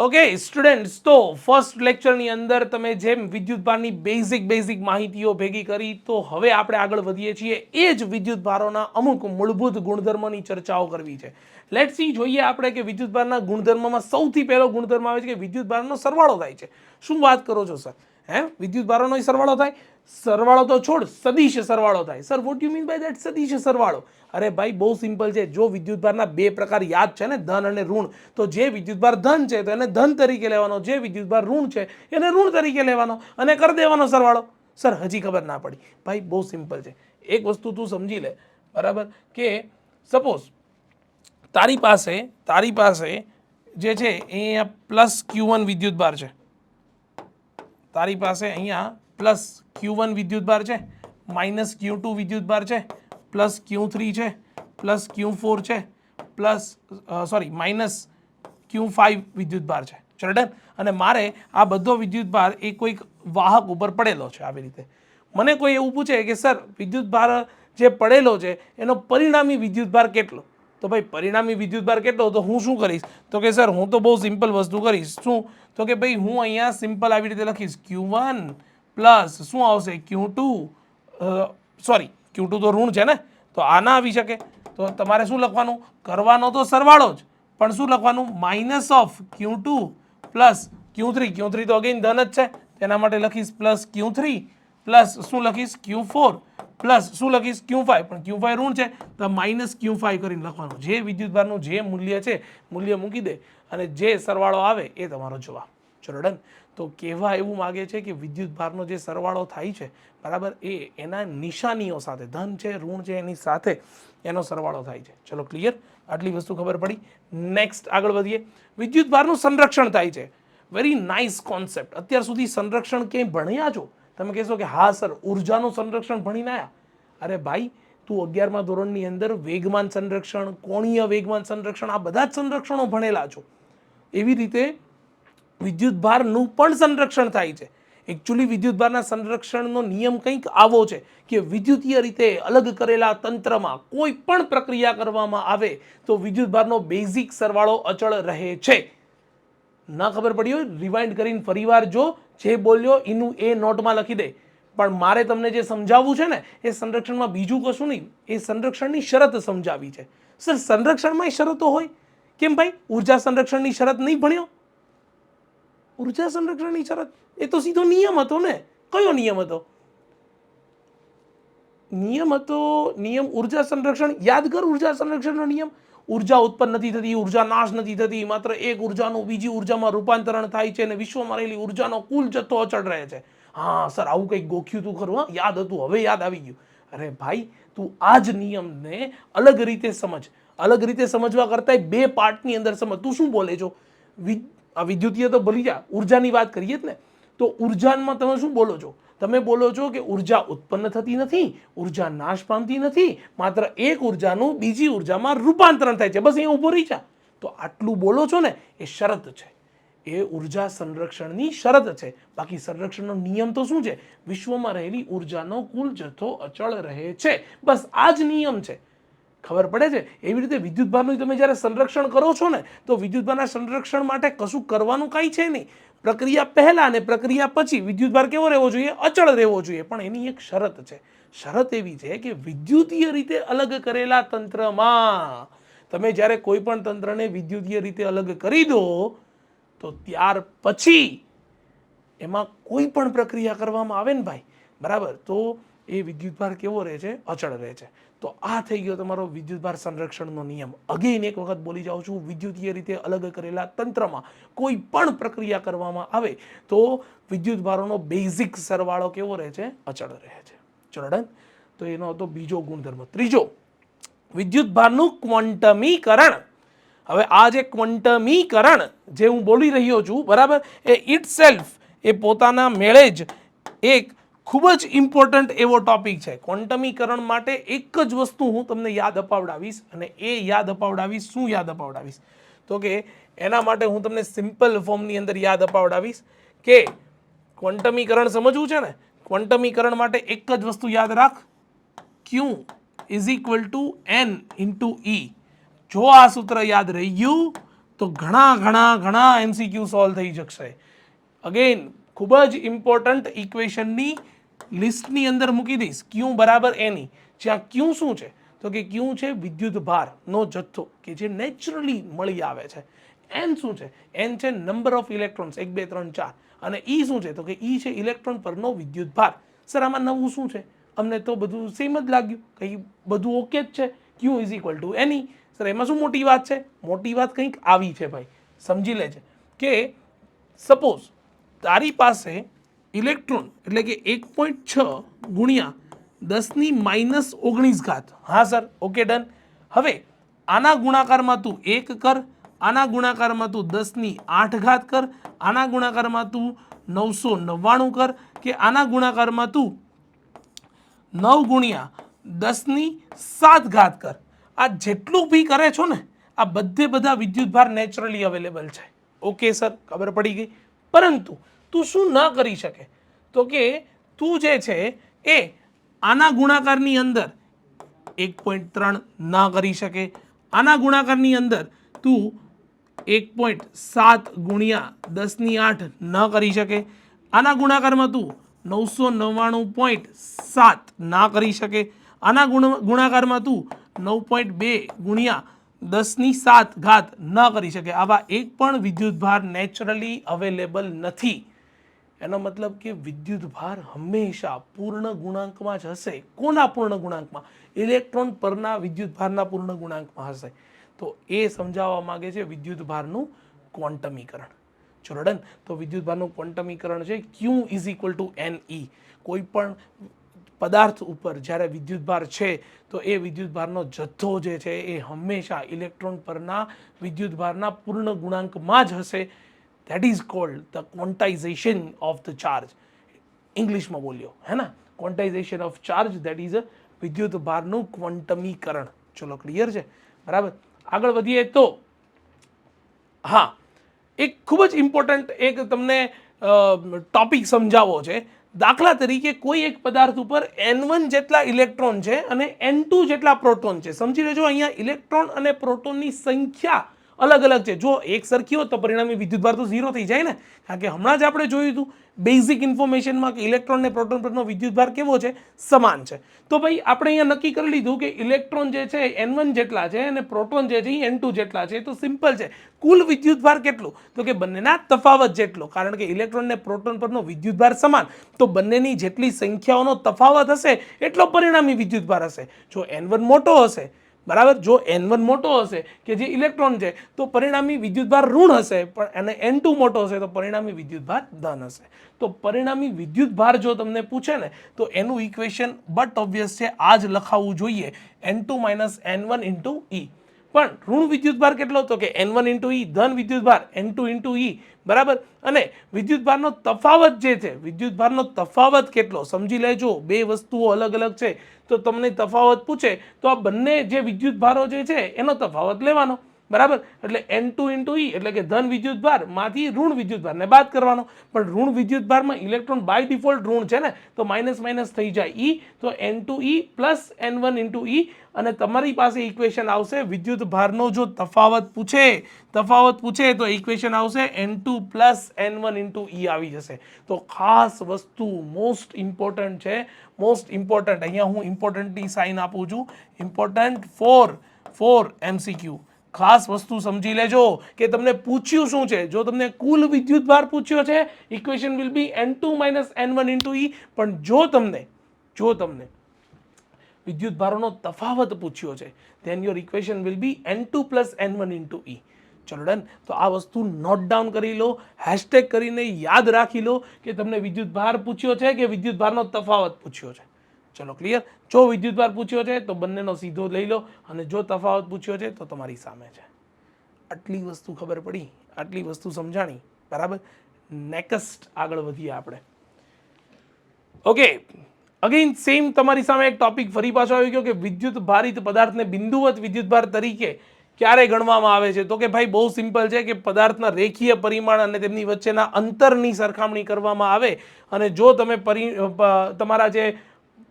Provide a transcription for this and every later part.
Okay students તો first લેક્ચરની અંદર તમે જેમ વિદ્યુતભારની બેઝિક બેઝિક માહિતીઓ ભેગી કરી, તો હવે આપણે આગળ વધીએ છીએ. એ જ વિદ્યુતભારોના અમુક મૂળભૂત ગુણધર્મોની ચર્ચાઓ કરવી છે. લેટ સી જોઈએ આપણે કે વિદ્યુતભારના ગુણધર્મમાં સૌથી પહેલો ગુણધર્મ આવે છે કે વિદ્યુતભારનો સરવાળો થાય છે. શું વાત કરો છો સર હે? વિદ્યુતભારોનો સરવાળો થાય? સરવાળો તો છોડ, સદિશ સરવાળો થાય. Sir what you mean by that સદીશ સરવાળો? અરે ભાઈ, બહુ સિમ્પલ છે. જો વિદ્યુતભારના બે પ્રકાર યાદ છે ને, ધન અને ઋણ, તો જે વિદ્યુતભાર ધન છે, તો એને ધન તરીકે લેવાનો. જે વિદ્યુતભાર ઋણ છે, એને ઋણ તરીકે લેવાનો અને કરી દેવાનો સરવાળો. સર હજી ખબર ના પડી. ભાઈ, બહુ સિમ્પલ છે. એક વસ્તુ તું સમજી લે, બરાબર? કે સપોઝ તારી પાસે તારી પાસે જે છે, અહીંયા પ્લસ ક્યુ વન વિદ્યુતભાર છે. તારી પાસે અહીંયા પ્લસ ક્યુ વન વિદ્યુતભાર છે, માઇનસ ક્યુ ટુ વિદ્યુતભાર છે, પ્લસ ક્યુ થ્રી છે, પ્લસ ક્યુ ફોર છે, plus sorry, minus Q five વિદ્યુતભાર છે. ચલો અને મારે આ બધો વિદ્યુતભાર એ કોઈક વાહક ઉપર પડેલો છે આવી રીતે. મને કોઈ એવું પૂછે કે, સર વિદ્યુતભાર જે પડેલો છે, એનો પરિણામી વિદ્યુતભાર કેટલો? તો ભાઈ, પરિણામી વિદ્યુતભાર કેટલો તો હું શું કરીશ? તો કે, સર, હું તો બહુ સિમ્પલ વસ્તુ કરીશ. શું? તો કે, ભાઈ, હું અહીંયા સિમ્પલ આવી રીતે લખીશ. ક્યુ વન પ્લસ શું આવશે? Q two sorry Q two તો ઋણ છે ને? તો આ ના આવી શકે. તો તમારે શું લખવાનું? કરવાનો તો સરવાળો જ. પણ શું લખવાનું? Minus of Q two plus Q three Q three તો અગેન ધન જ છે. તેના માટે લખીશ પ્લસ ક્યુ થ્રી પ્લસ શું લખીશ? ક્યુ ફોર પ્લસ શું લખીશ? ક્યુ ફાઈવ પણ ક્યુ ફાઈવ ઋણ છે. તો માઇનસ ક્યુ ફાઈવ કરીને લખવાનું. જે વિદ્યુતભારનું જે મૂલ્ય છે, મૂલ્ય મૂકી દે. અને જે સરવાળો આવે એ તમારો જવાબ. ચલો ડન તો કહેવા એવું માગે છે કે વિદ્યુત ભારનો જે સરવાળો થાય છે, બરાબર, એ એના નિશાનીઓ સાથે, ધન છે, ઋણ છે, એની સાથે એનો સરવાળો થાય છે. ચલો ક્લિયર આટલી વસ્તુ ખબર પડી. નેક્સ્ટ આગળ વધીએ. વિદ્યુત ભારનું સંરક્ષણ થાય છે. વેરી નાઇસ કોન્સેપ્ટ અત્યાર સુધી સંરક્ષણ ક્યાંય ભણ્યા છો? તમે કહેશો કે હા, સર, ઉર્જાનું સંરક્ષણ ભણીને આયા. અરે ભાઈ, તું અગિયારમા ધોરણની અંદર વેગમાન સંરક્ષણ, કોણીય વેગમાન સંરક્ષણ, આ બધા જ સંરક્ષણો ભણેલા છો. એવી રીતે વિદ્યુતભારનું પણ સંરક્ષણ થાય છે. એકચ્યુઅલી વિદ્યુતભારના સંરક્ષણનો નિયમ કંઈક આવો છે કે વિદ્યુતીય રીતે અલગ કરેલા તંત્રમાં કોઈ પણ પ્રક્રિયા કરવામાં આવે તો વિદ્યુતભારનો બેઝિક સરવાળો અચળ રહે છે. ના ખબર પડી હોય? રિવાઇન્ડ કરીને ફરીવાર જો જે બોલ્યો એનું એ નોટમાં લખી દે. પણ મારે તમને જે સમજાવવું છે ને, એ સંરક્ષણમાં બીજું કશું નહીં. એ સંરક્ષણની શરત સમજાવી છે. સર સંરક્ષણમાં શરતો હોય? કેમ ભાઈ? ઊર્જા સંરક્ષણની શરત નહીં ભણ્યો? ઊર્જા સંરક્ષણની શરત એ તો સીધો નિયમ હતો ને કયો નિયમ હતો નિયમ હતો નિયમ ઊર્જા સંરક્ષણ યાદ કર ઊર્જા સંરક્ષણનો નિયમ ઊર્જા ઉત્પન્ન નથી થતી ઊર્જા નાશ નથી થતી માત્ર એક ઉર્જાનું બીજી ઉર્જામાં રૂપાંતરણ થાય છે અને વિશ્વમાં રહેલી ઉર્જાનો કુલ જથ્થો અચળ રહે છે. હા, સર, આવું કંઈક ગોખ્યું તું ખરું, હા? યાદ હતું, હવે યાદ આવી ગયું. અરે ભાઈ, તું આ જ નિયમને અલગ રીતે સમજ. અલગ રીતે સમજવા કરતાં બે પાર્ટની અંદર સમજ. તું શું બોલે છો? વિ આ વિદ્યુતીય તો ભૂલી જા, ઉર્જાની વાત કરીએ જ ને, તો ઉર્જામાં તમે શું બોલો છો? તમે બોલો છો કે ઊર્જા ઉત્પન્ન થતી નથી, ઊર્જા નાશ પામતી નથી, માત્ર એક ઉર્જાનું બીજી ઉર્જામાં રૂપાંતરણ થાય છે, બસ અહીંયા ઊભો રહી જા. તો આટલું બોલો છો ને, એ શરત છે. એ ઊર્જા સંરક્ષણની શરત છે. બાકી સંરક્ષણનો નિયમ તો શું છે? વિશ્વમાં રહેલી ઉર્જાનો કુલ જથ્થો અચળ રહે છે. બસ આ જ નિયમ છે. ખબર પડે છે? એવી રીતે વિદ્યુતભારનું તમે જ્યારે સંરક્ષણ કરો છો ને, તો વિદ્યુતભારના સંરક્ષણ માટે કશું કરવાનું કાંઈ છે નહીં. પ્રક્રિયા પહેલાં અને પ્રક્રિયા પછી વિદ્યુતભાર કેવો રહેવો જોઈએ? અચળ રહેવો જોઈએ. પણ એની એક શરત છે. શરત એવી છે કે વિદ્યુતીય રીતે અલગ કરેલા તંત્રમાં તમે જ્યારે કોઈ પણ તંત્રને વિદ્યુતીય રીતે અલગ કરી દો, તો ત્યાર પછી એમાં કોઈ પણ પ્રક્રિયા કરવામાં આવે ને ભાઈ. બરાબર? તો એ વિદ્યુતભાર કેવો રહે છે? અચળ રહે છે. તો આ થઈ ગયો તમારો વિદ્યુતભાર સંરક્ષણનો નિયમ. અગેન એક વખત બોલી જાઉં છું વિદ્યુતીય રીતે અલગ કરેલા તંત્રમાં કોઈ પણ પ્રક્રિયા કરવામાં આવે તો વિદ્યુતભારોનો બેઝિક સરવાળો કેવો રહે છે? અચળ રહે છે. ચલો તો એનો હતો બીજો ગુણધર્મ. ત્રીજો વિદ્યુતભારનું ક્વોન્ટમીકરણ હવે આ જે ક્વોન્ટમીકરણ જે હું બોલી રહ્યો છું, બરાબર? એ ઇટ સેલ્ફ એ પોતાના મેળે જ એક ખૂબ જ ઇમ્પોર્ટન્ટ એવો ટોપિક છે. ક્વોન્ટમીકરણ માટે એક જ વસ્તુ હું તમને યાદ અપાવડાવીશ અને એ યાદ અપાવડાવીશ, શું યાદ અપાવડાવીશ? તો કે એના માટે હું તમને સિમ્પલ ફોર્મની અંદર યાદ અપાવડાવીશ કે ક્વોન્ટમીકરણ સમજવું છે ને? ક્વોન્ટમીકરણ માટે એક જ વસ્તુ યાદ રાખ. Q is equal to N into E જો આ સૂત્ર યાદ રહી ગયું, તો ઘણા ઘણા ઘણા એમસીક્યુ સોલ્વ થઈ શકશે અગેન ખૂબ જ ઇમ્પોર્ટન્ટ ઇક્વેશનની લિસ્ટની અંદર મૂકી દઈશ. ક્યુ બરાબર એની જ્યાં ક્યુ શું છે? તો કે ક્યુ છે વિદ્યુત ભારનો જથ્થો, કે જે નેચરલી મળી આવે છે. એન શું છે? એન છે નંબર ઓફ ઇલેક્ટ્રોન્સ એક, બે, ત્રણ, ચાર. અને ઈ શું છે? તો કે ઈ છે ઇલેક્ટ્રોન પરનો વિદ્યુત ભાર. સર, આમાં નવું શું છે? અમને તો બધું સેમ જ લાગ્યું. કંઈ બધું ઓકે જ છે? Q is equal to N E sir, એમાં શું મોટી વાત છે? મોટી વાત કંઈક આવી છે, ભાઈ. સમજી લેજે. કે સપોઝ તારી પાસે ઇલેક્ટ્રોન એટલે કે એક પોઈન્ટ છ ગુણ્યા દસની માઇનસ ઓગણીસ ઘાત. હા, સર. Okay, done. હવે, આના ગુણાકારમાં તું એક કર, આના ગુણાકારમાં તું દસની આઠ ઘાત કર, આના ગુણાકારમાં તું નવસો નવ્વાણું કર, કે આના ગુણાકારમાં તું નવ ગુણ્યા દસની સાત ઘાત કર. આ જેટલું બી કરે છો ને, આ બધે બધા વિદ્યુતભાર નેચરલી અવેલેબલ છે. Okay, sir. ખબર પડી ગઈ? પરંતુ તું શું ન કરી શકે? તો કે તું જે છે એ આના ગુણાકારની અંદર એક પોઈન્ટ ત્રણ ન કરી શકે. આના ગુણાકારની અંદર તું એક પોઈન્ટ સાત ગુણ્યા દસની આઠ ન કરી શકે. આના ગુણાકારમાં તું નવસો નવ્વાણું પોઈન્ટ સાત ના કરી શકે. આના ગુણ, ગુણાકારમાં તું નવ પોઈન્ટ બે ગુણ્યા દસની સાત ઘાત ન કરી શકે. આવા એક પણ વિદ્યુતભાર નેચરલી અવેલેબલ નથી. એનો મતલબ કે વિદ્યુતભાર હંમેશા પૂર્ણ ગુણાંકમાં જ હશે. કોના પૂર્ણ ગુણાંકમાં? ઇલેક્ટ્રોન પરના વિદ્યુતભારના પૂર્ણ ગુણાંકમાં હશે. તો એ સમજાવવા માગે છે વિદ્યુતભારનું ક્વોન્ટમીકરણ ચલો ડન તો વિદ્યુતભારનું ક્વોન્ટમીકરણ છે Q is equal to N E કોઈ પણ પદાર્થ ઉપર જ્યારે વિદ્યુતભાર છે, તો એ વિદ્યુતભારનો જથ્થો જે છે એ હંમેશા ઇલેક્ટ્રોન પરના વિદ્યુતભારના પૂર્ણ ગુણાંકમાં જ હશે. That is called the quantization of the charge ઇંગ્લિશમાં બોલ્યો, હે ને? Quantization of charge that is વિદ્યુત ભારનું ક્વોન્ટમીકરણ. ચલો ક્લિયર છે? બરાબર? આગળ વધીએ તો, હા, એક ખૂબ જ ઇમ્પોર્ટન્ટ એક તમને ટોપિક સમજાવવો છે. દાખલા તરીકે કોઈ એક પદાર્થ ઉપર એન વન જેટલા ઇલેક્ટ્રોન છે અને એન ટુ જેટલા પ્રોટોન છે. સમજી લેજો, અહીંયા ઇલેક્ટ્રોન અને પ્રોટોનની સંખ્યા અલગ અલગ છે. જો એક સરખી હોત તો પરિણામી વિદ્યુતભાર તો ઝીરો થઈ જાય ને? કારણ કે હમણાં જ આપણે જોયું હતું બેઝિક ઇન્ફોર્મેશનમાં કે ઇલેક્ટ્રોન ને પ્રોટોન પરનો વિદ્યુતભાર કેવો છે? સમાન છે. તો ભાઈ, આપણે અહીંયા નક્કી કરી લીધું કે ઇલેક્ટ્રોન જે છે એન વન જેટલા છે અને પ્રોટોન જે છે, એ એન ટુ જેટલા છે. તો સિમ્પલ છે. કુલ વિદ્યુતભાર કેટલું? તો કે બંનેના તફાવત જેટલો. કારણ કે ઇલેક્ટ્રોન ને પ્રોટોન પરનો વિદ્યુતભાર સમાન. તો બંનેની જેટલી સંખ્યાઓનો તફાવત હશે, એટલો પરિણામી વિદ્યુતભાર હશે. જો એન વન મોટો હશે બરાબર? જો એન વન મોટો હશે કે જે ઇલેક્ટ્રોન છે, તો પરિણામી વિદ્યુતભાર ઋણ હશે, પણ અને એન ટુ મોટો હશે, તો પરિણામી વિદ્યુતભાર ધન હશે. તો પરિણામી વિદ્યુતભાર જો તમને પૂછે ને, તો એનું ઇક્વેશન બટ ઓબ્વિયસ છે આ જ લખાવવું જોઈએ. N two minus N one into E પણ ઋણ વિદ્યુતભાર કેટલો તો કે એન વન ઇન્ટુ ઈ ધન વિદ્યુતભાર એન ટુ ઇન્ટુ ઈ બરાબર? અને વિદ્યુતભારનો તફાવત જે છે વિદ્યુતભારનો તફાવત કેટલો? સમજી લેજો, બે વસ્તુઓ અલગ અલગ છે. તો તમને તફાવત પૂછે, તો આ બંને જે વિદ્યુતભારો જે છે, એનો તફાવત લેવાનો. બરાબર? એટલે એન ટુ ઇન્ટુ ઈ એટલે કે ધન વિદ્યુતભારમાંથી ઋણ વિદ્યુતભારને બાદ કરવાનો. પણ ઋણ વિદ્યુતભારમાં ઇલેક્ટ્રોન બાય ડિફોલ્ટ ઋણ છે ને, તો માઇનસ માઇનસ થઈ જાય ઈ તો N two E plus N one into E અને તમારી પાસે ઇક્વેશન આવશે વિદ્યુતભારનો જો તફાવત પૂછે તફાવત પૂછે તો ઇક્વેશન આવશે N two plus N one into E આવી જશે. તો ખાસ વસ્તુ મોસ્ટ ઇમ્પોર્ટન્ટ છે મોસ્ટ ઇમ્પોર્ટન્ટ અહીંયા હું ઇમ્પોર્ટન્ટની સાઇન આપું છું. ઇમ્પોર્ટન્ટ ફોર ફોર એમસીક્યુ ખાસ વસ્તુ સમજી લેજો કે તમને પૂછ્યું શું છે? જો તમને કુલ વિદ્યુતભાર પૂછ્યો છે equation will be N two minus N one into E પણ જો તમને જો તમને વિદ્યુતભારોનો તફાવત પૂછ્યો છે then your equation will be N two plus N one into E ચલો ડન તો આ વસ્તુ નોટ ડાઉન કરી લો હેશટેગ કરીને યાદ રાખી લો કે તમને વિદ્યુતભાર પૂછ્યો છે કે વિદ્યુતભારનો તફાવત પૂછ્યો છે. ચલો ક્લિયર જો વિદ્યુતભાર પૂછ્યો છે, તો બંનેનો સીધો લઈ લો અને જો તફાવત પૂછ્યો છે, તો તમારી સામે છે. આટલી વસ્તુ ખબર પડી, આટલી વસ્તુ સમજાણી, બરાબર? નેક્સ્ટ આગળ વધીએ આપણે. ઓકે અગેન સેમ તમારી સામે એક ટોપિક ફરી પાછો આવી ગયો કે વિદ્યુત ભારિત પદાર્થને બિંદુવત વિદ્યુતભાર તરીકે ક્યારે ગણવામાં આવે છે? તો કે ભાઈ બહુ સિમ્પલ છે કે પદાર્થના રેખીય પરિમાણ અને તેમની વચ્ચેના અંતરની સરખામણી કરવામાં આવે અને જો તમે પરિ તમારા જે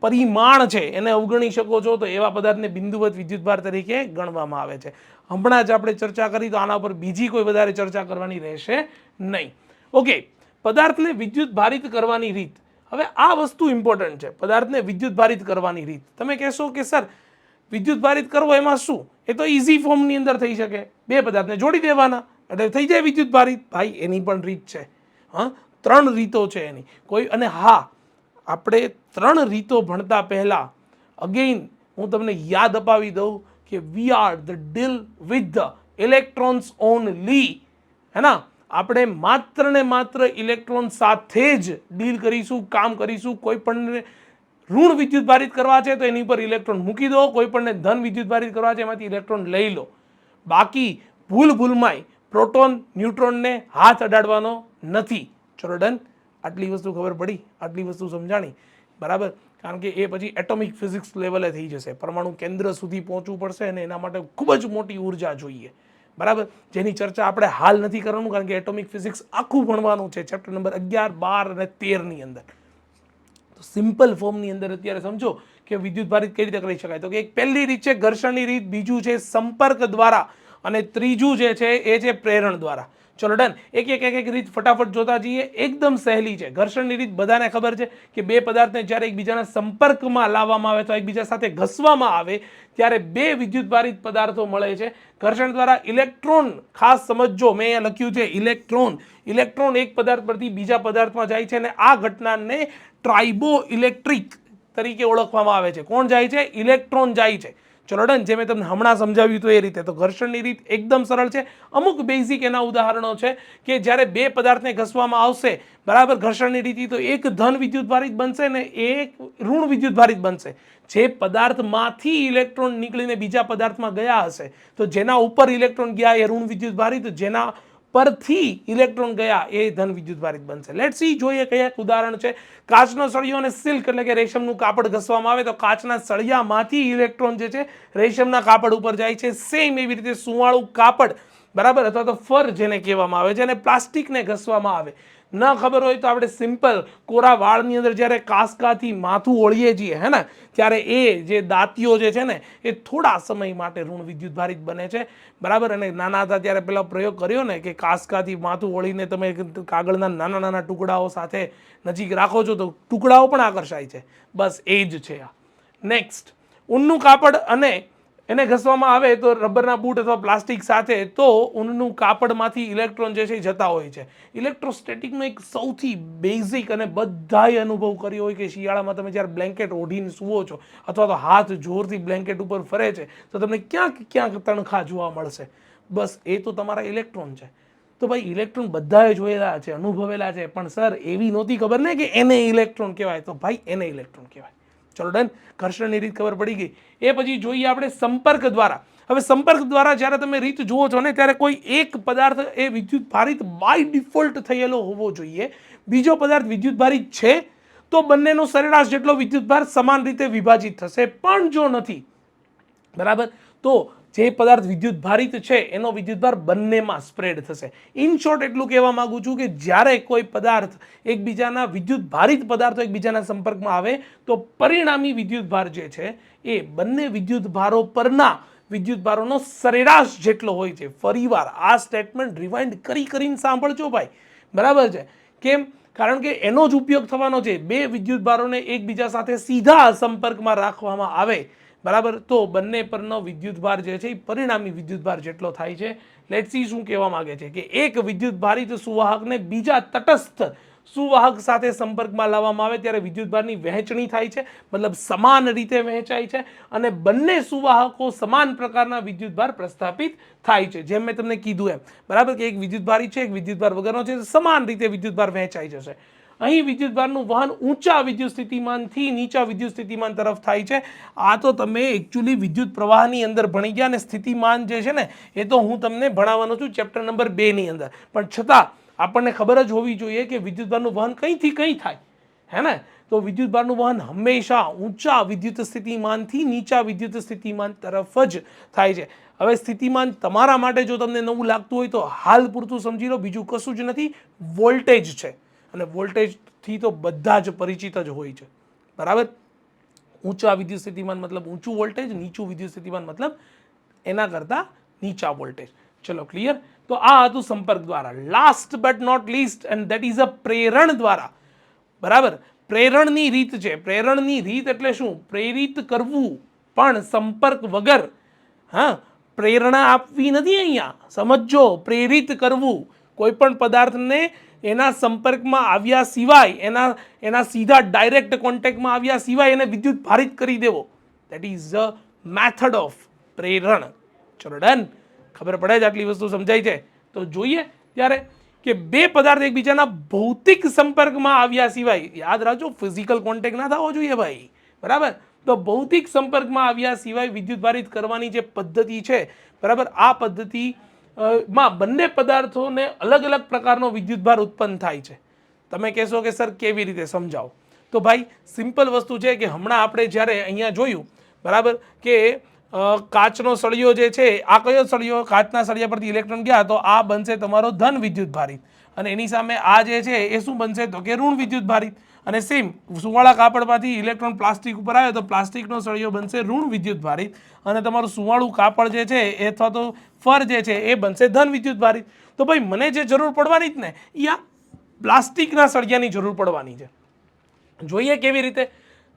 પરિમાણ છે, એને અવગણી શકો છો તો એવા પદાર્થને બિંદુવત વિદ્યુતભાર તરીકે ગણવામાં આવે છે. હમણાં જ આપણે ચર્ચા કરી, તો આના પર બીજી કોઈ વધારે ચર્ચા કરવાની રહેશે નહીં. ઓકે, પદાર્થને વિદ્યુત ભારિત કરવાની રીત. હવે આ વસ્તુ ઇમ્પોર્ટન્ટ છે, પદાર્થને વિદ્યુત ભારિત કરવાની રીત. તમે કહેશો કે, સર વિદ્યુત ભારિત કરવો એમાં શું? એ તો ઇઝી ફોર્મની અંદર થઈ શકે. બે પદાર્થને જોડી દેવાના, એટલે થઈ જાય વિદ્યુત ભારિત ભાઈ, એની પણ રીત છે. હા, ત્રણ રીતો છે એની. કોઈ, અને હા આપણે ત્રણ રીતો ભણતા પહેલાં અગેઇન હું તમને યાદ અપાવી દઉં કે we are the deal with the electrons only હે ના? આપણે માત્ર ને માત્ર ઇલેક્ટ્રોન સાથે જ ડીલ કરીશું, કામ કરીશું. કોઈ પણ ઋણ વિદ્યુત ભારિત કરવા છે તો એની પર ઇલેક્ટ્રોન મૂકી દો. કોઈ પણને ધન વિદ્યુત ભારિત કરવા છે એમાંથી ઇલેક્ટ્રોન લઈ લો. બાકી ભૂલ ભૂલમાંય પ્રોટોન ન્યુટ્રોનને હાથ અડાડવાનો નથી. ચલો ડન આટલી વસ્તુ ખબર પડી, આટલી વસ્તુ સમજાણી. બરાબર? કારણ કે એ પછી એટોમિક ફિઝિક્સ લેવલે થઈ જશે. પરમાણુ કેન્દ્ર સુધી પહોંચવું પડશે અને એના માટે ખૂબ જ મોટી ઊર્જા જોઈએ. બરાબર? જેની ચર્ચા આપણે હાલ નથી કરવાનું, કારણ કે એટોમિક ફિઝિક્સ આખું ભણવાનું છે. ચેપ્ટર નંબર અગિયાર, બાર અને તેરની અંદર. તો સિમ્પલ ફોર્મની અંદર અત્યારે સમજો કે વિદ્યુત ભારિત કઈ રીતે કરી શકાય. તો કે એક પહેલી રીત છે, ઘર્ષણની રીત, બીજું છે, સંપર્ક દ્વારા અને ત્રીજું જે છે, એ છે પ્રેરણ દ્વારા. ચલો, ડન. એક એક એક એક રીત ફટાફટ જોતા જઈએ. એકદમ સહેલી છે. ઘર્ષણની રીત બધાને ખબર છે કે બે પદાર્થને જ્યારે એકબીજાના સંપર્કમાં લાવવામાં આવે તો એકબીજા સાથે ઘસવામાં આવે, ત્યારે બે વિદ્યુતભારિત પદાર્થો મળે છે. ઘર્ષણ દ્વારા ઇલેક્ટ્રોન, ખાસ સમજજો, મેં અહીંયા લખ્યું છે, ઇલેક્ટ્રોન. ઇલેક્ટ્રોન એક પદાર્થ પરથી બીજા પદાર્થમાં જાય છે અને આ ઘટનાને ટ્રાઇબો ઇલેક્ટ્રિક તરીકે ઓળખવામાં આવે છે. કોણ જાય છે? ઇલેક્ટ્રોન જાય છે. ચલો ડન જે મેં તમને હમણાં સમજાવ્યું હતું એ રીતે, તો ઘર્ષણની રીત એકદમ સરળ છે. અમુક બેઝિક એના ઉદાહરણો છે કે જ્યારે બે પદાર્થને ઘસવામાં આવશે, બરાબર, ઘર્ષણની રીતિ તો એક ધન વિદ્યુત ભારિત બનશે ને એક ઋણ વિદ્યુત ભારિત બનશે. જે પદાર્થમાંથી ઇલેક્ટ્રોન નીકળીને બીજા પદાર્થમાં ગયા હશે, તો જેના ઉપર ઇલેક્ટ્રોન ગયા, એ ઋણ વિદ્યુત ભારિત જેના પરથી ઇલેક્ટ્રોન ગયા, એ ધન વિદ્યુત ભારિત બનશે. લેટ સી જોઈએ કયા ઉદાહરણ છે. કાચનો સળિયો અને સિલ્ક એટલે કે રેશમનું કાપડ ઘસવામાં આવે તો કાચના સળિયામાંથી ઇલેક્ટ્રોન જે છે, રેશમના કાપડ ઉપર જાય છે. સેમ એવી રીતે સુવાળું કાપડ, બરાબર? અથવા તો ફર જેને કહેવામાં આવે છે અને પ્લાસ્ટિકને ઘસવામાં આવે. ન ખબર હોય તો આપણે સિમ્પલ કોરા વાળની અંદર જ્યારે કાસકાથી માથું ઓળીએ છીએ, હે ને? ત્યારે એ જે દાંતીઓ જે છે ને, એ થોડા સમય માટે ઋણ વિદ્યુત ભારિત બને છે. બરાબર? અને નાના હતા ત્યારે પેલા પ્રયોગ કર્યો ને કે કાસકાથી માથું ઓળીને તમે કાગળના નાના નાના ટુકડાઓ સાથે નજીક રાખો છો તો ટુકડાઓ પણ આકર્ષાય છે. બસ એ જ છે આ. નેક્સ્ટ ઊનનું કાપડ અને એને ઘસવામાં આવે તો રબરના બૂટ અથવા પ્લાસ્ટિક સાથે તો ઊનનું કાપડમાંથી ઇલેક્ટ્રોન જે છે એ જતા હોય છે. ઇલેક્ટ્રોસ્ટેટિકનો એક સૌથી બેઝિક અને બધાએ અનુભવ કર્યો હોય કે શિયાળામાં તમે જ્યારે બ્લેન્કેટ ઓઢીને સૂવો છો અથવા તો હાથ જોરથી બ્લેન્કેટ ઉપર ફરે છે, તો તમને ક્યાંક ક્યાંક તણખા જોવા મળશે. બસ એ તો તમારા ઇલેક્ટ્રોન છે. તો ભાઈ ઇલેક્ટ્રોન બધાએ જોયેલા છે, અનુભવેલા છે, પણ સર એવી નહોતી ખબર ને કે એને ઇલેક્ટ્રોન કહેવાય. તો ભાઈ એને ઇલેક્ટ્રોન કહેવાય. ચલો ડન. ઘર્ષણની રીત ખબર પડી ગઈ. એ પછી જોઈએ આપણે સંપર્ક દ્વારા. હવે સંપર્ક દ્વારા જ્યારે તમે રીત જુઓ છો ને, ત્યારે કોઈ એક પદાર્થ એ વિદ્યુત ભારિત બાય ડિફોલ્ટ થયેલો હોવો જોઈએ. બીજો પદાર્થ વિદ્યુત ભારિત છે, તો બંનેનો સરેરાશ જેટલો વિદ્યુત ભાર સમાન રીતે વિભાજિત થશે. પણ જો નથી, બરાબર? તો જે પદાર્થ વિદ્યુત ભારિત છે, એનો વિદ્યુતભાર બંનેમાં સ્પ્રેડ થશે. ઇન શોર્ટ એટલું કહેવા માંગુ છું કે જ્યારે કોઈ પદાર્થ એકબીજાના વિદ્યુત ભારિત પદાર્થો એકબીજાના સંપર્કમાં આવે, તો પરિણામી વિદ્યુતભાર જે છે, એ બંને વિદ્યુતભારો પરના વિદ્યુતભારોનો સરેરાશ જેટલો હોય છે. ફરીવાર આ સ્ટેટમેન્ટ રિવાઇન્ડ કરી કરીને સાંભળજો ભાઈ. બરાબર છે? કેમ? કારણ કે એનો જ ઉપયોગ થવાનો છે. બે વિદ્યુતભારોને એકબીજા સાથે સીધા સંપર્કમાં રાખવામાં આવે. બરાબર? તો બંને પરનો વિદ્યુતભાર જે છે એ પરિણામી વિદ્યુતભાર જેટલો થાય છે. લેટ સી શું કહેવા માંગે છે કે એક વિદ્યુતભારિત સુવાહકને બીજા તટસ્થ સુવાહક સાથે સંપર્કમાં લાવવામાં આવે ત્યારે વિદ્યુતભારની વહેંચણી થાય છે, મતલબ સમાન રીતે વહેંચાય છે અને બંને સુવાહકો સમાન પ્રકારના વિદ્યુતભાર પ્રસ્થાપિત થાય છે. જેમ મેં તમને કીધું એમ. બરાબર કે એક વિદ્યુતભારી છે, એક વિદ્યુતભાર વગરનો છે, સમાન રીતે વિદ્યુતભાર વહેંચાઈ જશે. અહીં વિદ્યુતભારનું વહન ઊંચા વિદ્યુત સ્થિતિમાનથી નીચા વિદ્યુત સ્થિતિમાન તરફ થાય છે. આ તો તમે એકચ્યુઅલી વિદ્યુત પ્રવાહની અંદર ભણી ગયા અને સ્થિતિમાન જે છે ને, એ તો હું તમને ભણાવવાનો છું ચેપ્ટર નંબર બેની અંદર. પણ છતાં આપણને ખબર જ હોવી જોઈએ કે વિદ્યુતભારનું વહન કંઈથી કંઈ થાય, હે ને? તો વિદ્યુતભારનું વહન હંમેશા ઊંચા વિદ્યુત સ્થિતિમાનથી નીચા વિદ્યુત સ્થિતિમાન તરફ જ થાય છે. હવે સ્થિતિમાન તમારા માટે જો તમને નવું લાગતું હોય તો હાલ પૂરતું સમજી લો, બીજું કશું જ નથી, વોલ્ટેજ છે. અને વોલ્ટેજથી તો બધા જ પરિચિત જ હોય છે. બરાબર? ઊંચા વિદ્યુત સ્થિતિમાન મતલબ ઊંચું વોલ્ટેજ, નીચું વિદ્યુત સ્થિતિમાન મતલબ એના કરતાં નીચા વોલ્ટેજ. ચલો ક્લિયર તો આ હતું સંપર્ક દ્વારા. Last but not least and that is a પ્રેરણ દ્વારા. બરાબર? પ્રેરણની રીત છે. પ્રેરણની રીત એટલે શું? પ્રેરિત કરવું. પણ સંપર્ક વગર. હા? પ્રેરણા આપવી નથી અહીંયા. સમજો પ્રેરિત કરવું. કોઈ પણ પદાર્થને એના સંપર્કમાં આવ્યા સિવાય, એના એના સીધા ડાયરેક્ટ કોન્ટેક્ટમાં આવ્યા સિવાય એને વિદ્યુત ભારિત કરી દેવો. That is a method of પ્રેરણ. ચલો ડન ખબર પડે જ આટલી વસ્તુ સમજાય છે. તો જોઈએ ત્યારે કે બે પદાર્થ એકબીજાના ભૌતિક સંપર્કમાં આવ્યા સિવાય, યાદ રાખજો ફિઝિકલ કોન્ટેક્ટ ના થવો જોઈએ ભાઈ. બરાબર? તો ભૌતિક સંપર્કમાં આવ્યા સિવાય વિદ્યુત ભારિત કરવાની જે પદ્ધતિ છે, બરાબર? આ પદ્ધતિ માં, બંને પદાર્થોને અલગ અલગ પ્રકારનો વિદ્યુતભાર ઉત્પન્ન થાય છે. તમે કહેશો કે, સર, કેવી રીતે? સમજાવો. તો ભાઈ, સિમ્પલ વસ્તુ છે કે, હમણાં આપણે જ્યારે અહીંયા જોયું, બરાબર, કે કાચનો સળિયો જે છે, આ કયો સળિયો? કાચના સળિયા પરથી ઇલેક્ટ્રોન ગયા, તો આ બનશે તમારો ધન વિદ્યુત ભારિત અને એની સામે આ જે છે, એ શું બનશે? તો કે ઋણ વિદ્યુત ભારિત અને સેમ સુવાળા કાપડમાંથી ઇલેક્ટ્રોન પ્લાસ્ટિક ઉપર આવે તો પ્લાસ્ટિકનો સળિયો બનશે ઋણ વિદ્યુત ભારિત અને તમારું સુવાળું કાપડ જે છે, એ અથવા તો ફર જે છે, એ બનશે ધન વિદ્યુત ભારિત તો ભાઈ, મને જે જરૂર પડવાની જ ને એ આ પ્લાસ્ટિકના સળિયાની જરૂર પડવાની છે. જોઈએ કેવી રીતે?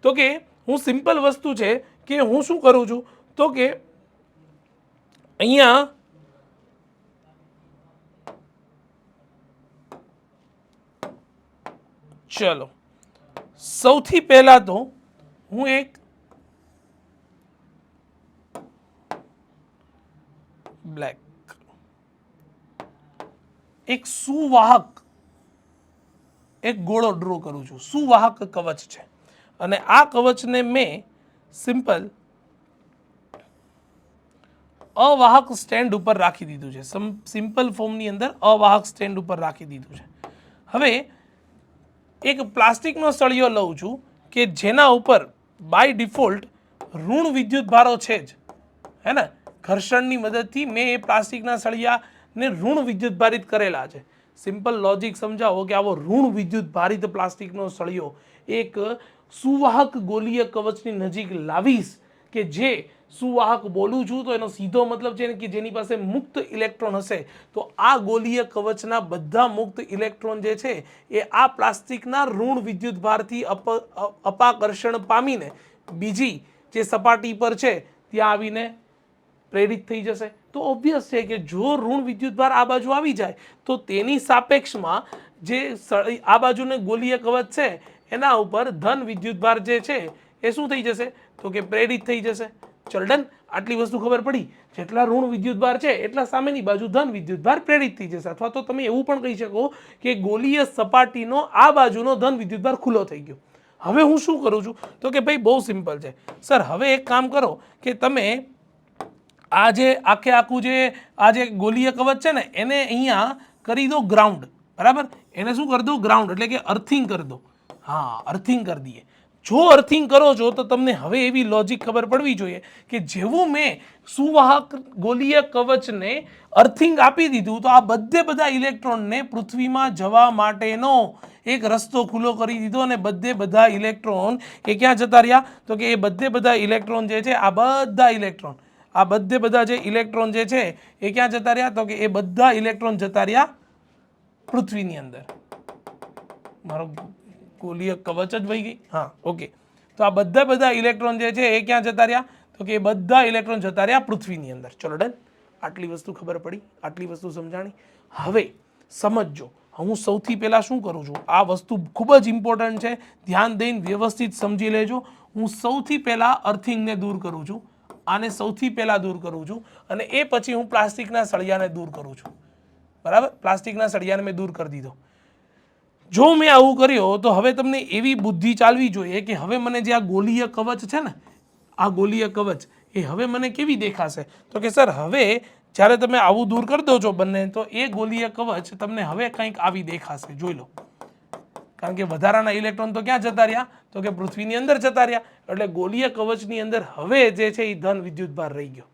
તો કે, હું સિમ્પલ વસ્તુ છે કે હું શું કરું છું? તો કે, અહીંયા ચલો. સૌથી પહેલા તો હું એક બ્લેક. એક સુવાહક, એક ગોળો ડ્રો કરું છું. સુવાહક કવચ છે. અને આ કવચને મેં સિમ્પલ અવાહક સ્ટેન્ડ ઉપર રાખી દીધું છે. સમ, સિમ્પલ ફોર્મની અંદર અવાહક સ્ટેન્ડ ઉપર રાખી દીધું છે. હવે એક પ્લાસ્ટિકનો સળિયો લઉં છું કે જેના ઉપર બાય ડિફોલ્ટ ઋણ વિદ્યુત ભારો છે જ. હે ને? ઘર્ષણની મદદથી મેં એ પ્લાસ્ટિકના સળિયાને ઋણ વિદ્યુત ભારિત કરેલા છે. સિમ્પલ લોજિક સમજાવો કે આવો ઋણ વિદ્યુત ભારિત પ્લાસ્ટિકનો સળિયો એક સુવાહક ગોલીય કવચની નજીક લાવીશ કે જે સુવાહક બોલું છું? તો એનો સીધો મતલબ છે કે જેની પાસે મુક્ત ઇલેક્ટ્રોન હશે, તો આ ગોલીય કવચના બધા મુક્ત ઇલેક્ટ્રોન જે છે, એ આ પ્લાસ્ટિકના ઋણ વિદ્યુત ભારથી અપ અપાકર્ષણ પામીને બીજી જે સપાટી પર છે, ત્યાં આવીને પ્રેરિત થઈ જશે. તો ઓબ્વિયસ છે કે જો ઋણ વિદ્યુતભાર આ બાજુ આવી જાય, તો તેની સાપેક્ષમાં જે આ બાજુને ગોલીય કવચ છે, એના ઉપર ધન વિદ્યુતભાર જે છે, એ શું થઈ જશે? તો કે પ્રેરિત થઈ જશે. ચલ આટલી વસ્તુ ખબર પડી. જેટલા ઋણ વિદ્યુતભાર છે, એટલા સામેની બાજુ ધન વિદ્યુતભાર પ્રેરિત થઈ જશે. અથવા તો તમે એવું પણ કહી શકો કે ગોલીય સપાટીનો, આ બાજુનો ધન વિદ્યુતભાર ખુલ્લો થઈ ગયો. હવે હું શું કરું છું? તો કે ભાઈ, બહુ સિમ્પલ છે. સર, હવે એક કામ કરો કે તમે આ જે આખે આખું જે, આ જે ગોલીય કવચ છે ને, એને અહીંયા કરી દો ગ્રાઉન્ડ. બરાબર? એને શું કરી દો? ગ્રાઉન્ડ. એટલે કે અર્થિંગ કરી દો. હા, અર્થિંગ કરી દઈએ. જો અર્થિંગ કરો છો તો તમને હવે એવી લોજિક ખબર પડવી જોઈએ કે જેવું મેં સુવાહક ગોલીય કવચને અર્થિંગ આપી દીધું, તો આ બધે બધા ઇલેક્ટ્રોનને પૃથ્વીમાં જવા માટેનો એક રસ્તો ખુલ્લો કરી દીધો અને બધે બધા ઇલેક્ટ્રોન એ ક્યાં જતા રહ્યા? તો કે એ બધે બધા ઇલેક્ટ્રોન જે છે, આ બધા ઇલેક્ટ્રોન, આ બધે બધા જે ઇલેક્ટ્રોન જે છે, એ ક્યાં જતા રહ્યા? તો કે એ બધા ઇલેક્ટ્રોન જતા રહ્યા પૃથ્વીની અંદર. મારો ગોલીય કવચ જ વહી ગઈ. હા. ઓકે. તો આ બધા બધા ઇલેક્ટ્રોન જે છે એ ક્યાં જતા રહ્યા? તો કે એ બધા ઇલેક્ટ્રોન જતા રહ્યા પૃથ્વીની અંદર. ચલો ડન. આટલી વસ્તુ ખબર પડી. આટલી વસ્તુ સમજાણી. હવે સમજજો. હું સૌથી પહેલાં શું કરું છું? આ વસ્તુ ખૂબ જ ઇમ્પોર્ટન્ટ છે. ધ્યાન દઈને વ્યવસ્થિત સમજી લેજો. હું સૌથી પહેલાં અર્થિંગને દૂર કરું છું. આને સૌથી પહેલાં દૂર કરું છું. અને એ પછી હું પ્લાસ્ટિકના સળિયાને દૂર કરું છું. બરાબર? પ્લાસ્ટિકના સળિયાને મેં દૂર કરી દીધો. જો મેં આવું કર્યો, તો હવે તમને એવી બુદ્ધિ ચાલવી જોઈએ કે હવે મને જે આ ગોલીય કવચ છે ને, આ ગોલીય કવચ, એ હવે મને કેવી દેખાશે? તો કે, સર, હવે જ્યારે તમે આવું દૂર કરી દો છો બંને, તો એ ગોલીય કવચ તમને હવે કંઈક આવી દેખાશે. જોઈ લો. કારણ કે વધારાના ઇલેક્ટ્રોન તો ક્યાં જતા રહ્યા? તો કે પૃથ્વીની અંદર જતા રહ્યા. એટલે ગોલીય કવચની અંદર હવે જે છે એ ધન વિદ્યુતભાર રહી ગયો.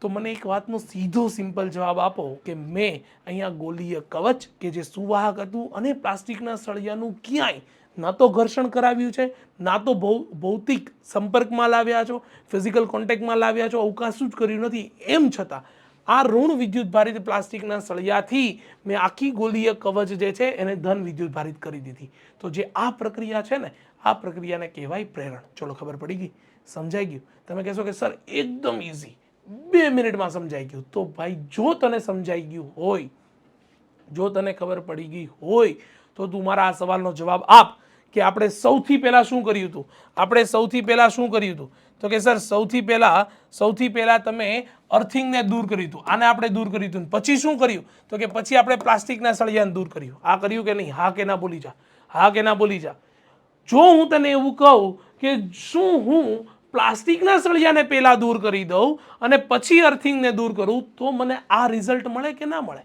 તો મને એક વાતનો સીધો સિમ્પલ જવાબ આપો કે મેં અહીંયા ગોલીય કવચ કે જે સુવાહક હતું અને પ્લાસ્ટિકના સળિયાનું ક્યાંય ના તો ઘર્ષણ કરાવ્યું છે, ના તો ભૌતિક સંપર્કમાં લાવ્યા છો, ફિઝિકલ કોન્ટેક્ટમાં લાવ્યા છો અવકાશું જ કર્યું નથી. એમ છતાં આ ઋણ વિદ્યુત ભારિત પ્લાસ્ટિકના સળિયાથી મેં આખી ગોલીય કવચ જે છે એને ધન વિદ્યુત ભારિત કરી દીધી. તો જે આ પ્રક્રિયા છે ને, આ પ્રક્રિયાને કહેવાય પ્રેરણ. ચલો ખબર પડી ગઈ? સમજાઈ ગયું? તમે કહેશો કે, સર, એકદમ ઇઝી બે મિનિટમાં સમજાઈ ગયું. તો ભાઈ, જો તને સમજાઈ ગયું હોય, જો તને ખબર પડી ગઈ હોય, તો તું મારા આ સવાલનો જવાબ આપ કે આપણે સૌથી પહેલાં શું કર્યું હતું? આપણે સૌથી પહેલાં શું કર્યું હતું? તો કે, સર, સૌથી પહેલાં સૌથી પહેલાં તમે અર્થિંગને દૂર કર્યું હતું. આને આપણે દૂર કર્યું હતું. પછી શું કર્યું? તો કે, પછી આપણે પ્લાસ્ટિકના સળિયાને દૂર કર્યું. આ કર્યું કે નહીં? હા, કે ના, બોલી જા. હા, કે ના, બોલી જા. જો હું તને એવું કહું કે શું હું પ્લાસ્ટિકના સળિયાને પહેલાં દૂર કરી દઉં અને પછી અર્થિંગને દૂર કરું, તો મને આ રિઝલ્ટ મળે કે ના મળે?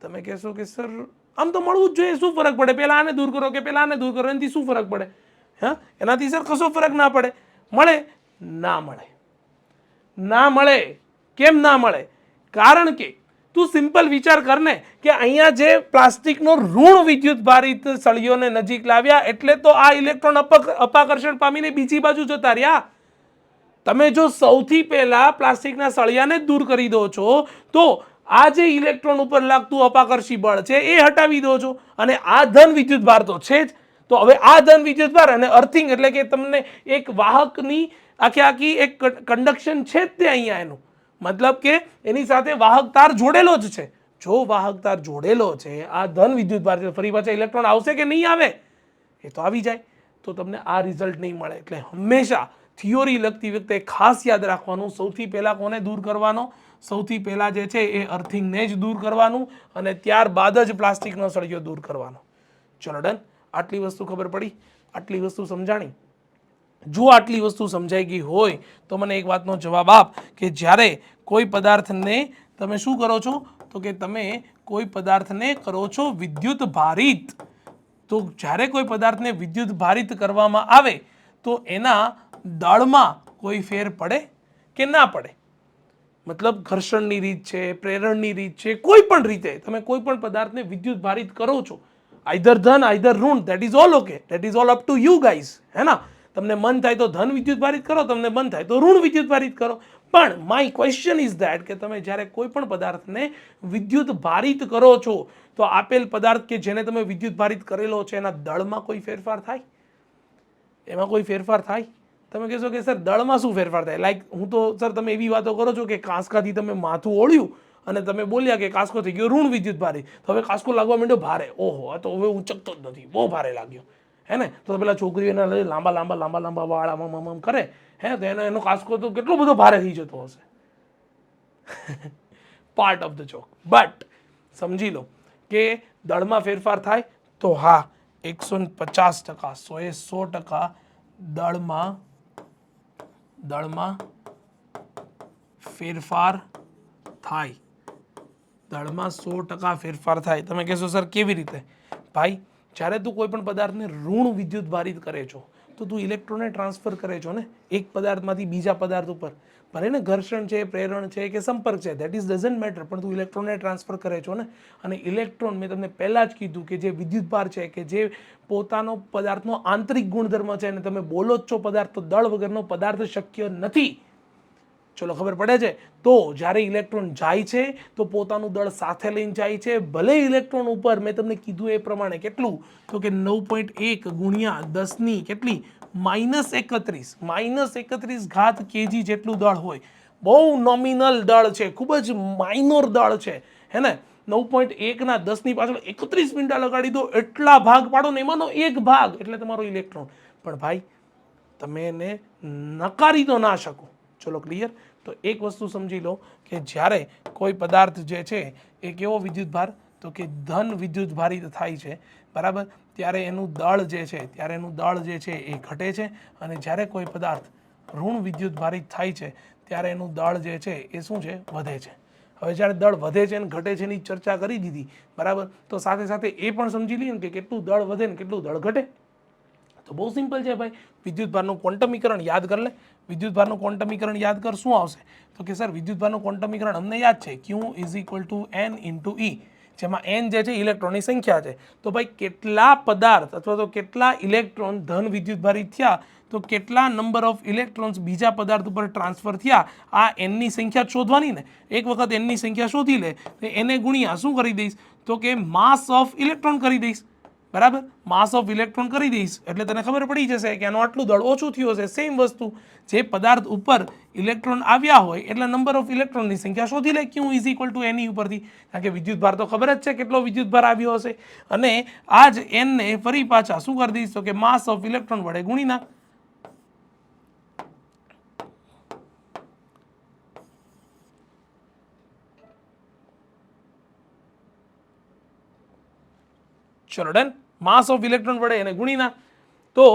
તમે કહેશો કે, સર, આમ તો મળવું જ જોઈએ, શું ફરક પડે? પહેલાં આને દૂર કરો કે પહેલાં આને દૂર કરો? એનાથી શું ફરક પડે? હા? એનાથી, સર, કશો ફરક ના પડે. મળે? ના મળે. ના મળે? કેમ ના મળે? કારણ કે તું સિમ્પલ વિચાર કર ને કે અહીંયા જે પ્લાસ્ટિકનો ઋણ વિદ્યુત ભારિત સળીઓને નજીક લાવ્યા, એટલે તો આ ઇલેક્ટ્રોન અપક, અપાકર્ષણ પામીને બીજી બાજુ જતા રહ્યા. તમે જો સૌથી પહેલા પ્લાસ્ટિકના સળિયાને દૂર કરી દો છો, તો આ જે ઇલેક્ટ્રોન ઉપર લાગતું અપાકર્ષી બળ છે એ હટાવી દો છો. અને આ ધન વિદ્યુત ભાર તો છે જ. તો હવે આ ધન વિદ્યુત ભાર અને અર્થિંગ એટલે કે તમને એક વાહકની આખી આખી એક કન્ડક્શન છે જ તે અહીંયા એનું. મતલબ કે એની સાથે વાહક તાર જોડેલો જ છે. જો વાહક તાર જોડેલો છે, આ ધન વિદ્યુત ભાર છે, ફરી પાછા ઇલેક્ટ્રોન આવશે કે નહીં આવે? એ તો આવી જાય. તો તમને આ રિઝલ્ટ નહીં મળે. એટલે હંમેશા થિયોરી લખતી વખતે ખાસ યાદ રાખવાનું. સૌથી પહેલાં કોને દૂર કરવાનો? સૌથી પહેલાં જે છે એ અર્થિંગને જ દૂર કરવાનું અને ત્યારબાદ જ પ્લાસ્ટિકનો સળિયો દૂર કરવાનો. ચલો ડન આટલી વસ્તુ ખબર પડી. આટલી વસ્તુ સમજાણી. જો આટલી વસ્તુ સમજાઈ ગઈ હોય, તો મને એક વાતનો જવાબ આપ કે જ્યારે કોઈ પદાર્થને તમે શું કરો છો? તો કે તમે કોઈ પદાર્થને કરો છો વિદ્યુત ભારિત. તો જ્યારે કોઈ પદાર્થને વિદ્યુત ભારિત કરવામાં આવે, તો એના દળમાં કોઈ ફેર પડે કે ના પડે? મતલબ ઘર્ષણની રીત છે, પ્રેરણની રીત છે, કોઈ પણ રીતે તમે કોઈ પણ પદાર્થને વિદ્યુત ભારિત કરો છો. આઈધર ધન આઈધર ઋણ that is all okay that is all up to you guys હે ના તમને મન થાય તો ધન વિદ્યુત ભારિત કરો, તમને મન થાય તો ઋણ વિદ્યુત ભારિત કરો. પણ માય ક્વેશ્ચન ઇઝ ધેટ કે તમે જ્યારે કોઈ પણ પદાર્થને વિદ્યુત ભારિત કરો છો, તો આપેલ પદાર્થ કે જેને તમે વિદ્યુત ભારિત કરેલો છે, એના દળમાં કોઈ ફેરફાર થાય? એમાં કોઈ ફેરફાર થાય? તમે કહેશો કે, સર, દળમાં શું ફેરફાર થાય? લાઈક હું તો, સર, તમે એવી વાતો કરો છો કે કાંસકાથી તમે માથું ઓળ્યું અને તમે બોલ્યા કે કાંસકો થઈ ગયો, ઋણ વિદ્યુત ભારે. તો હવે કાંસકો લાગવા માંડ્યો, ભારે. ઓહો તો હવે ઉચકતો જ નથી. બહુ ભારે લાગ્યો. હે ને? તો પેલા છોકરીઓ એના લઈ લાંબા લાંબા લાંબા લાંબા વાળ આમ આમ આમ કરે. હે, તો એનો એનો કાંસકો તો કેટલો બધો ભારે થઈ જતો હશે. Part of the joke but સમજી લો કે દળમાં ફેરફાર થાય તો હા, એકસો પચાસ ટકા સો એ સો ટકા દળમાં દળમાં ફેરફાર થાય. દળમાં સો ટકા ફેરફાર થાય. તમે કહેશો, સર, કેવી રીતે? ભાઈ જ્યારે તું કોઈ પણ પદાર્થને ઋણ વિદ્યુત ભારિત કરે છો, તો તું ઇલેક્ટ્રોનને ટ્રાન્સફર કરે છો ને, એક પદાર્થમાંથી બીજા પદાર્થ ઉપર. ભલે ને ઘર્ષણ છે, પ્રેરણ છે કે સંપર્ક છે દેટ ઇઝ ડઝન્ટ મેટર પણ તું ઇલેક્ટ્રોનને ટ્રાન્સફર કરે છો ને, અને ઇલેક્ટ્રોન મેં તમને પહેલાં જ કીધું કે જે વિદ્યુત ભાર છે, કે જે પોતાનો પદાર્થનો આંતરિક ગુણધર્મ છે, અને તમે બોલો જ છો પદાર્થ, તો દળ વગરનો પદાર્થ શક્ય નથી. ચલો ખબર પડે છે? તો જ્યારે ઇલેક્ટ્રોન જાય છે, તો પોતાનું દળ સાથે લઈને જાય છે. ભલે ઇલેક્ટ્રોન ઉપર મેં તમને કીધું એ પ્રમાણે કેટલું? તો કે નવ પોઈન્ટ એક ગુણ્યા દસની કેટલી? માઇનસ એકત્રીસ. માઇનસ એકત્રીસ ઘાત કેજી જેટલું દળ હોય. બહુ નોમિનલ દળ છે. ખૂબ જ માઇનોર દળ છે. હે ને? નવ પોઈન્ટ એકના દસની પાછળ એકત્રીસ મિનિટા લગાડી દો, એટલા ભાગ પાડો ને એમાંનો એક ભાગ. એટલે તમારો ઇલેક્ટ્રોન. પણ ભાઈ, તમે એને નકારી તો ના શકો. ચલો ક્લિયર તો એક વસ્તુ સમજી લો કે જ્યારે કોઈ પદાર્થ જે છે, એ કેવો વિદ્યુતભાર? તો કે ધન વિદ્યુતભારિત થાય છે. બરાબર? ત્યારે એનું દળ જે છે, ત્યારે એનું દળ જે છે, એ ઘટે છે. અને જ્યારે કોઈ પદાર્થ ઋણ વિદ્યુતભારિત થાય છે, ત્યારે એનું દળ જે છે, એ શું છે? વધે છે. હવે જ્યારે દળ વધે છે અને ઘટે છે એની ચર્ચા કરી દીધી, બરાબર? તો સાથે સાથે એ પણ સમજી લઈએ ને કે કેટલું દળ વધે ને કેટલું દળ ઘટે. તો બહુ સિમ્પલ છે ભાઈ. વિદ્યુતભારનું ક્વોન્ટમીકરણ યાદ કર લે. વિદ્યુત ભારનું ક્વોન્ટમીકરણ યાદ કર શું આવશે? તો કે સર, વિદ્યુતભારનું ક્વોન્ટમીકરણ અમને યાદ છે. Q is equal to N into E જેમાં એન જે છે, ઇલેક્ટ્રોનની સંખ્યા છે. તો ભાઈ, કેટલા પદાર્થ અથવા તો કેટલા ઇલેક્ટ્રોન ધન વિદ્યુતભારી થયા? તો કેટલા નંબર ઓફ ઇલેક્ટ્રોન્સ બીજા પદાર્થ ઉપર ટ્રાન્સફર થયા? આ એનની સંખ્યા શોધવાની ને. એક વખત એનની સંખ્યા શોધી લે, તો એને ગુણ્યા, શું કરી દઈશ? તો કે માસ ઓફ ઇલેક્ટ્રોન કરી દઈશ. બરાબર? માસ ઓફ ઇલેક્ટ્રોન કરી દઈશ. એટલે તને ખબર પડી જશે કે આનું આટલું દળ ઓછું થયું હશે. સેમ વસ્તુ. જે પદાર્થ ઉપર ઇલેક્ટ્રોન આવ્યા હોય, એટલે નંબર ઓફ ઇલેક્ટ્રોનની સંખ્યા શોધી લે. Q is equal to N E ઉપરથી. કારણ કે વિદ્યુત ભાર તો ખબર જ છે કેટલો વિદ્યુત ભાર આવ્યો હશે. અને આ જ એનને ફરી પાછા શું કરી દઈશ? તો કે માસ ઓફ ઇલેક્ટ્રોન વડે ગુણી નાખ ચલો ડન માસ ઓફ ઇલેક્ટ્રોન વડે એને ગુણીના તો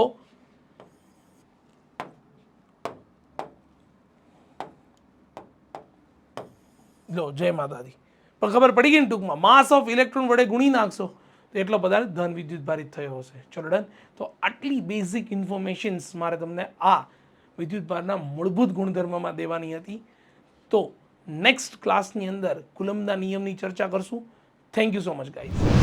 લો જય માતાજી પણ ખબર પડી ગઈ ને ટૂંકમાં માસ ઓફ ઇલેક્ટ્રોન વડે ગુણી નાખશો તો એટલો પદાર્થ ધન વિદ્યુત ભારિત થયો હશે ચલો ડન તો આટલી બેઝિક ઇન્ફોર્મેશન્સ મારે તમને આ વિદ્યુત ભારના મૂળભૂત ગુણધર્મમાં દેવાની હતી તો નેક્સ્ટ ક્લાસની અંદર કુલમના નિયમની ચર્ચા કરશું thank you so much guys